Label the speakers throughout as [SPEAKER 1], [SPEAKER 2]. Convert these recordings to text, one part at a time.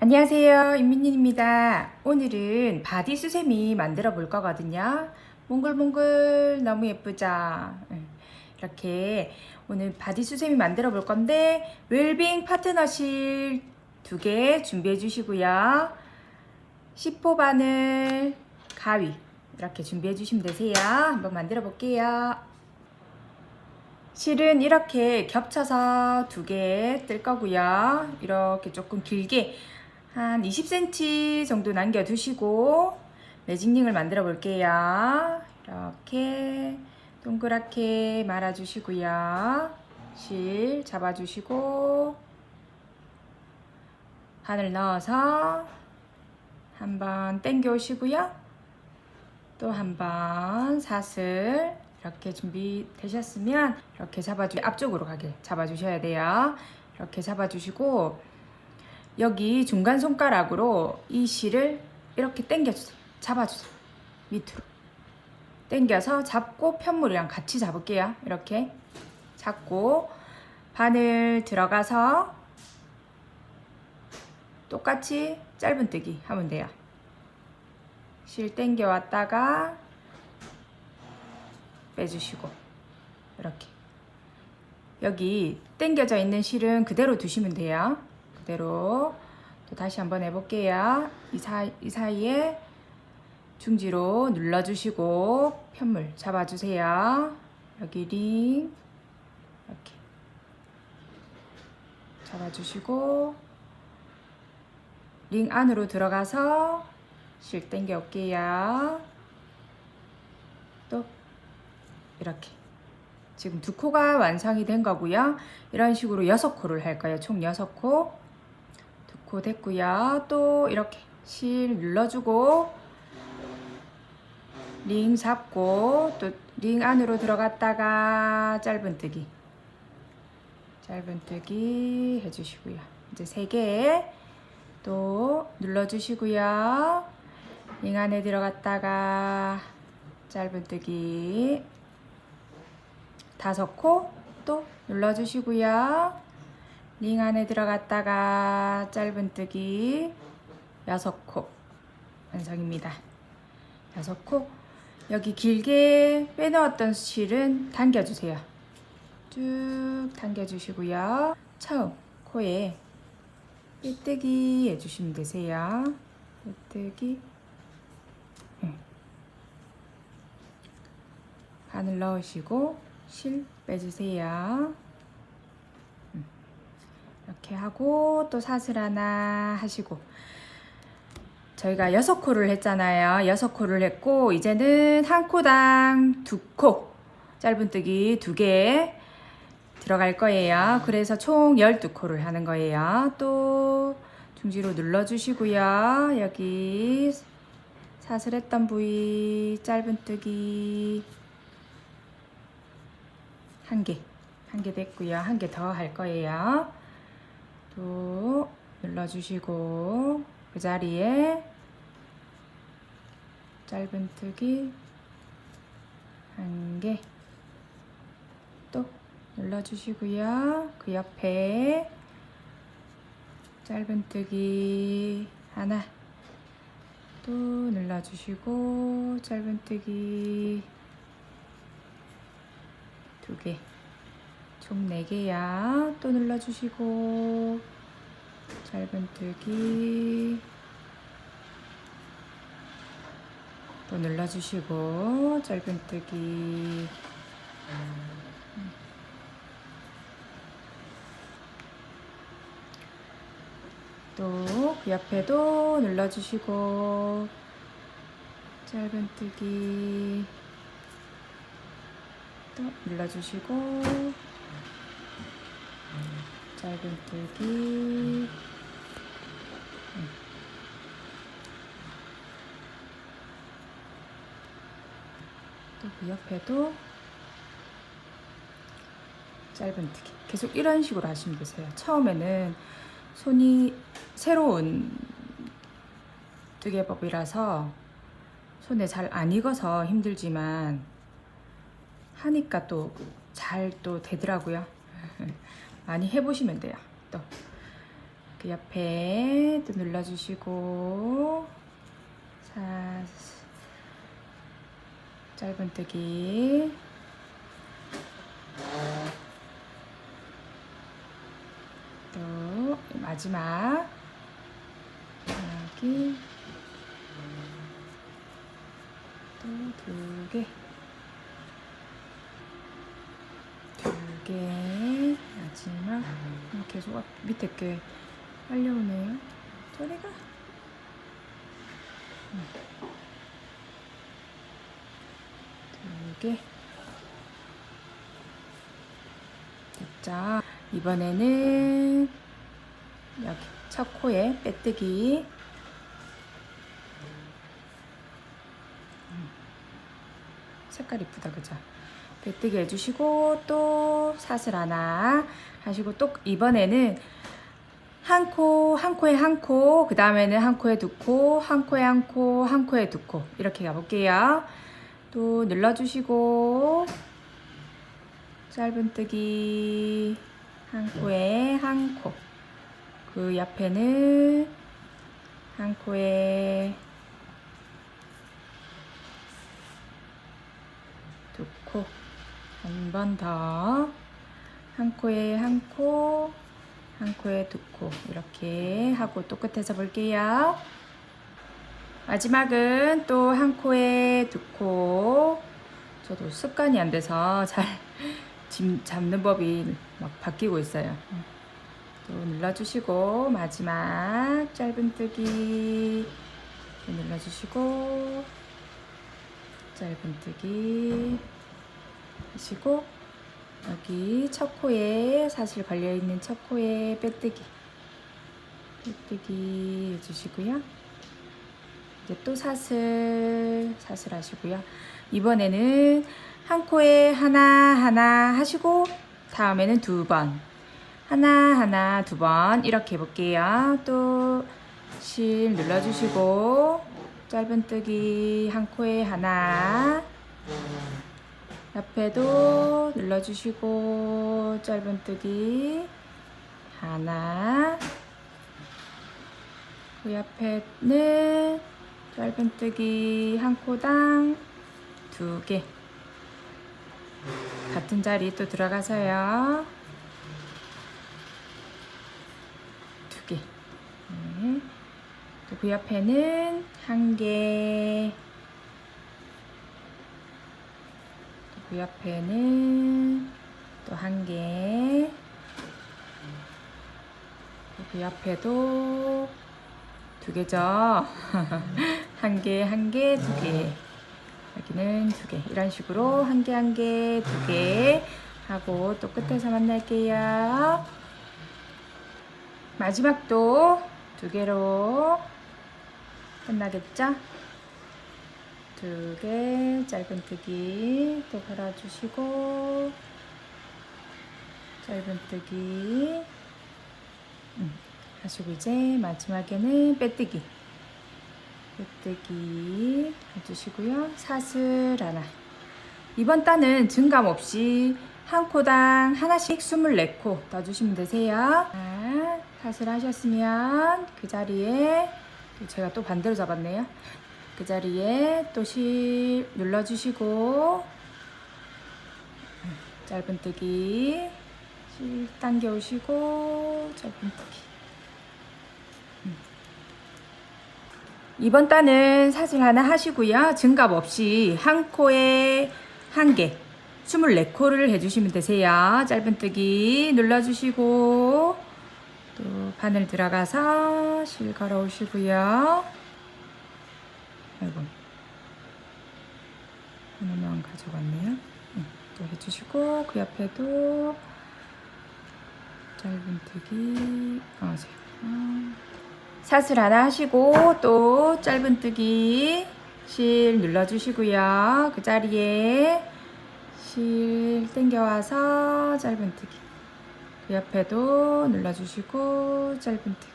[SPEAKER 1] 안녕하세요. 임민님입니다. 오늘은 바디 수세미 만들어 볼 거거든요. 몽글몽글 너무 예쁘죠? 응. 이렇게 오늘 바디 수세미 만들어 볼 건데 웰빙 파트너실 두 개 준비해 주시고요. 10호 바늘 가위 이렇게 준비해 주시면 되세요. 한번 만들어 볼게요. 실은 이렇게 겹쳐서 두 개 뜰 거고요. 이렇게 조금 길게 한 20cm 정도 남겨 두시고 매직링을 만들어 볼게요. 이렇게 동그랗게 말아 주시고요. 실 잡아 주시고 바늘 넣어서 한번 당겨 오시고요. 또 한번 사슬 이렇게 준비되셨으면 이렇게 잡아주 앞쪽으로 가게 잡아주셔야 돼요. 이렇게 잡아주시고 여기 중간 손가락으로 이 실을 이렇게 당겨주세요. 잡아주세요. 밑으로 당겨서 잡고 편물이랑 같이 잡을게요. 이렇게 잡고 바늘 들어가서 똑같이 짧은뜨기 하면 돼요. 실 당겨 왔다가 빼주시고 이렇게 여기 당겨져 있는 실은 그대로 두시면 돼요. 그대로 또 다시 한번 해볼게요. 이, 사, 이 사이에 중지로 눌러주시고 편물 잡아주세요. 여기 링 이렇게 잡아주시고 링 안으로 들어가서 실 당겨 올게요. 또 이렇게 지금 두 코가 완성이 된 거고요. 이런 식으로 여섯 코를 할 거예요. 총 여섯 코. 두코 됐고요. 또 이렇게 실 눌러주고 링 잡고 또 링 안으로 들어갔다가 짧은뜨기 짧은뜨기 해주시고요. 이제 세개또 눌러주시고요. 링 안에 들어갔다가 짧은뜨기 다섯 코 또 눌러주시고요. 링 안에 들어갔다가 짧은뜨기 여섯 코 완성입니다. 여섯 코 여기 길게 빼놓았던 실은 당겨주세요. 쭉 당겨주시고요. 처음 코에 빼뜨기 해주시면 되세요. 빼뜨기 바늘 넣으시고 실 빼주세요. 음. 이렇게 하고 또 사슬 하나 하시고 저희가 여섯 코를 했잖아요. 여섯 코를 했고 이제는 한 코당 두 코 짧은뜨기 두 개 들어갈 거예요. 그래서 총 12코를 하는 거예요. 또 중지로 눌러주시고요. 여기 사슬했던 부위 짧은뜨기 한 개, 한 개 됐고요. 한 개 더 할 거예요. 또 눌러주시고 그 자리에 짧은뜨기 한 개, 또 눌러주시고요. 그 옆에 짧은뜨기 하나, 또 눌러주시고 짧은뜨기 두 개, 총네 개야. 또 눌러주시고. 짧은뜨기. 또 눌러주시고. 짧은 뜨기. 또 그 옆에도 눌러주시고. 짧은 뜨기 또 눌러주시고 짧은뜨기. 또그 옆에도 짧은뜨기. 계속 이런 식으로 하시면 되세요. 처음에는 손이 새로운 뜨개법이라서 손에 잘 안 익어서 힘들지만 하니까 또잘또 되더라고요. 많이 해보시면 돼요. 또. 그 옆에 또 눌러주시고. 사 짧은뜨기. 또 마지막. 여기 또 두 개, 두 개, 마지막 음, 계속 앞, 밑에 게 빨려오네요. 저리가. 음. 두 개. 됐죠? 이번에는 여기 첫 코에 빼뜨기. 색깔 이쁘다 그죠? 빼뜨기 해주시고 또 사슬 하나 하시고 또 이번에는 한 코, 한 코에 한 코, 그 다음에는 한 코에 두 코, 한 코에 한 코, 한 코에 두 코. 이렇게 가볼게요. 또 눌러주시고, 짧은뜨기, 한 코에 한 코. 그 옆에는 한 코에 두 코. 한번 더. 한 코에 한 코, 한 코에 두 코. 이렇게 하고 또 끝에서 볼게요. 마지막은 또 한 코에 두 코. 저도 습관이 안 돼서 잘짐 잡는 법이 막 바뀌고 있어요. 또 눌러주시고 마지막 짧은뜨기 또 눌러주시고 짧은뜨기 하시고 여기 첫 코에 사슬 걸려 있는 첫 코에 빼뜨기 빼뜨기 해주시고요. 이제 또 사슬 사슬 하시고요. 이번에는 한 코에 하나 하나 하시고 다음에는 두 번 하나 하나 두 번 이렇게 해볼게요. 또 실 눌러주시고 짧은 뜨기 한 코에 하나 옆에도 눌러주시고 짧은뜨기 하나 그 옆에는 짧은뜨기 한 코당 두 개 같은 자리 또 들어가서요 두 개. 네. 또그 옆에는 한 개. 또그 옆에는 또 한 개. 또그 옆에도 두 개죠. 한 개, 한 개, 두 개. 여기는 두 개. 이런 식으로 한 개, 한 개, 두 개 하고 또 끝에서 만날게요. 마지막도 두 개로 끝나겠죠? 두 개 짧은뜨기 또 걸어주시고 짧은뜨기 음, 하시고 이제 마지막에는 빼뜨기 빼뜨기 해주시고요 사슬 하나 이번 단은 증감 없이 한 코당 하나씩 24코 넣어주시면 되세요. 자, 사슬 하셨으면 그 자리에 제가 또 반대로 잡았네요. 그 자리에 또 실 눌러주시고 짧은뜨기 실 당겨 오시고 짧은뜨기 이번 단은 사슬 하나 하시고요. 증갑 없이 한 코에 한 개, 24코를 해주시면 되세요. 짧은뜨기 눌러주시고 또 바늘 들어가서 실 걸어 오시고요. 아이고 하나만 가져갔네요. 응, 또 해주시고 그 옆에도 짧은뜨기 아, 제- 아. 사슬 하나 하시고 또 짧은뜨기 실 눌러주시고요. 그 자리에 실 당겨와서 짧은뜨기 그 옆에도 눌러주시고 짧은뜨기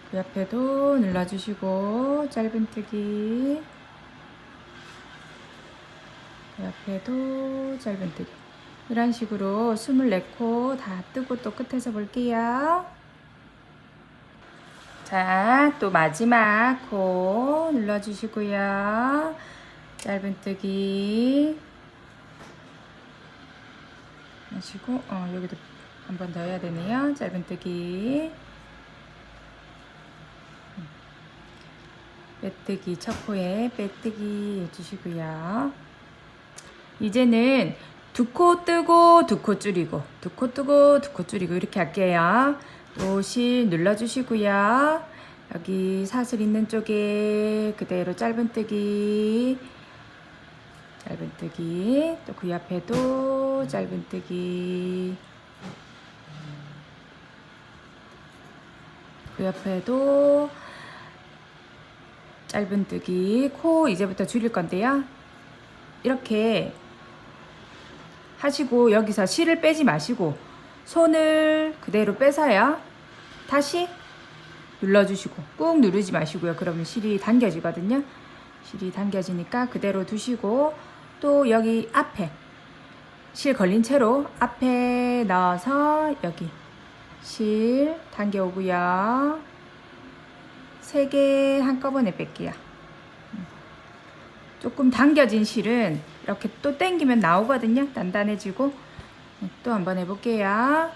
[SPEAKER 1] 그 옆에도 눌러주시고 짧은뜨기 그 옆에도 짧은뜨기 이런 식으로 24코 다 뜨고 또 끝에서 볼게요. 자, 또 마지막 코 눌러주시고요. 짧은뜨기 하시고 어, 여기도 한 번 더 해야 되네요. 짧은뜨기 빼뜨기 첫 코에 빼뜨기 해주시고요. 이제는 두 코 뜨고 두 코 줄이고 두 코 뜨고 두 코 줄이고 이렇게 할게요. 또 실 눌러주시고요. 여기 사슬 있는 쪽에 그대로 짧은뜨기 짧은뜨기 또 그 옆에도 짧은뜨기 그 옆에도 짧은뜨기 코 이제부터 줄일 건데요. 이렇게 하시고 여기서 실을 빼지 마시고 손을 그대로 빼서요. 다시 눌러주시고 꾹 누르지 마시고요. 그러면 실이 당겨지거든요. 실이 당겨지니까 그대로 두시고 또 여기 앞에 실 걸린 채로 앞에 넣어서 여기 실 당겨오고요. 세 개 한꺼번에 뺄게요. 조금 당겨진 실은 이렇게 또 당기면 나오거든요. 단단해지고 또 한번 해볼게요.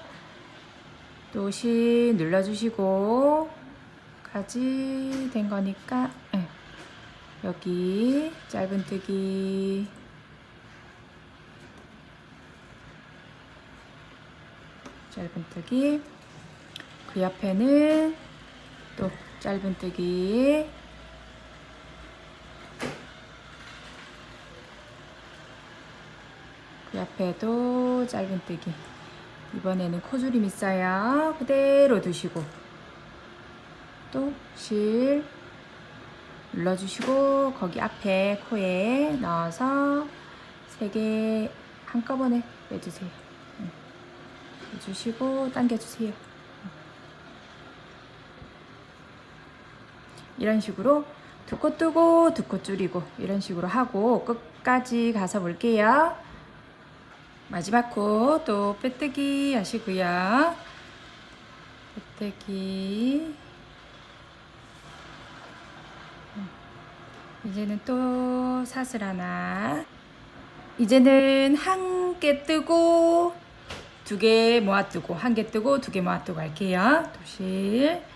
[SPEAKER 1] 또 실 눌러주시고 가지 된 거니까 예. 여기 짧은뜨기 짧은뜨기 그 옆에는 또 짧은뜨기. 그 옆에도 짧은뜨기. 이번에는 코줄임 있어요 그대로 두시고. 또 실. 눌러주시고 거기 앞에 코에 넣어서 세 개 한꺼번에 빼주세요. 응. 빼주시고 당겨주세요 이런 식으로 두 코 뜨고 두 코 줄이고 이런 식으로 하고 끝까지 가서 볼게요. 마지막 코 또 빼뜨기 하시고요. 빼뜨기 음, 이제는 또 사슬 하나 이제는 한 개 뜨고 두 개 모아 뜨고 한 개 뜨고 두 개 모아 뜨고 할게요. 도실 음,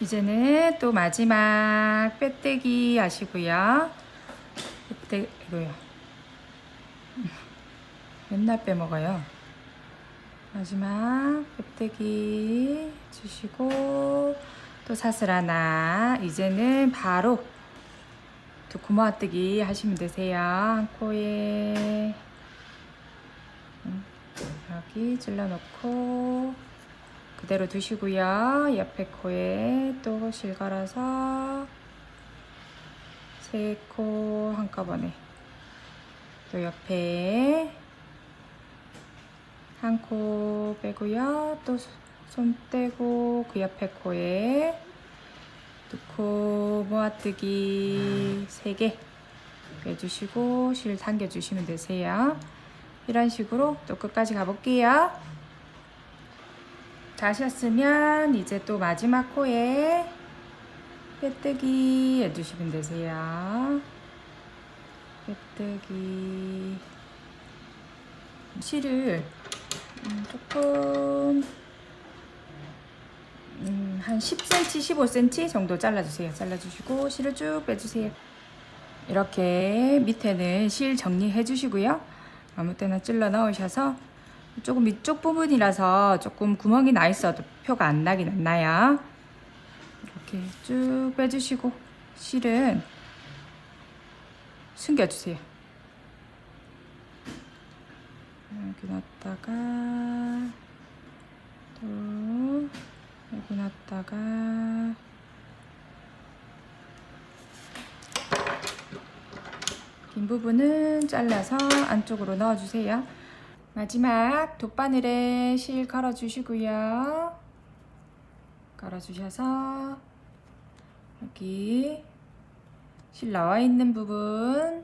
[SPEAKER 1] 이제는 또 마지막 빼뜨기 하시고요. 빼뜨기고요. 음, 맨날 빼먹어요. 마지막 빼뜨기 주시고 또 사슬 하나. 이제는 바로 두 고마뜨기 하시면 되세요. 한 코에 음, 여기 찔러놓고 그대로 두시고요. 옆에 코에 또실 걸어서 세 코 한꺼번에 또 옆에 한 코 빼고요. 또 손 떼고 그 옆에 코에 두 코 모아뜨기 세 개 빼주시고 실 당겨주시면 되세요. 이런 식으로 또 끝까지 가볼게요. 다 하셨으면 이제 또 마지막 코에 빼뜨기 해주시면 되세요. 빼뜨기 실을 음, 조금 음, 한 10cm, 15cm 정도 잘라주세요. 잘라주시고 실을 쭉 빼주세요. 이렇게 밑에는 실 정리해 주시고요. 아무 때나 찔러 넣으셔서 조금 이쪽 부분이라서 조금 구멍이 나 있어도 표가 안 나긴 안 나요. 이렇게 쭉 빼주시고 실은 숨겨주세요. 여기 놨다가 또 여기 놨다가 긴 부분은 잘라서 안쪽으로 넣어주세요. 마지막 돗바늘에 실 걸어주시고요. 걸어주셔서 여기 실 나와 있는 부분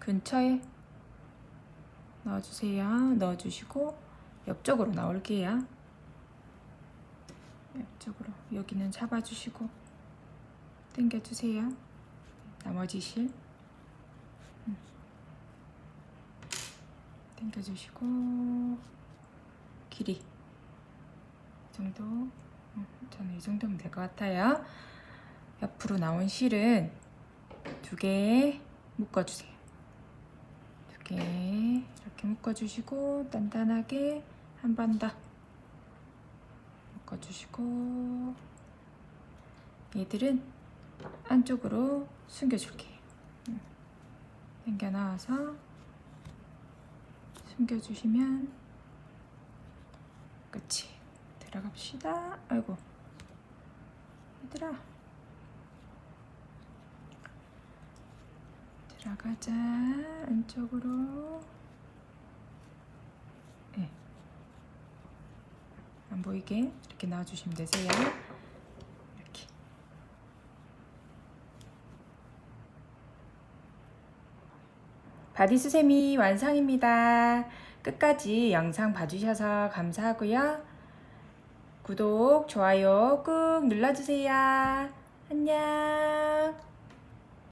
[SPEAKER 1] 근처에 넣어주세요. 넣어주시고 옆쪽으로 나올게요. 옆쪽으로 여기는 잡아주시고 당겨주세요. 나머지 실 음. 당겨주시고 길이 이 정도 음, 저는 이 정도면 될 것 같아요. 옆으로 나온 실은 두 개 묶어주세요. 두 개 이렇게 묶어주시고 단단하게 한 번 더 묶어주시고 얘들은 안쪽으로 숨겨줄게요. 음. 당겨 나와서 숨겨주시면 끝이 들어갑시다. 아이고 얘들아 들어가자 안쪽으로 네. 안 보이게 이렇게 놔주시면 되세요. 이렇게 바디 수세미 완성입니다. 끝까지 영상 봐주셔서 감사하고요. 구독, 좋아요 꾹 눌러주세요. 안녕.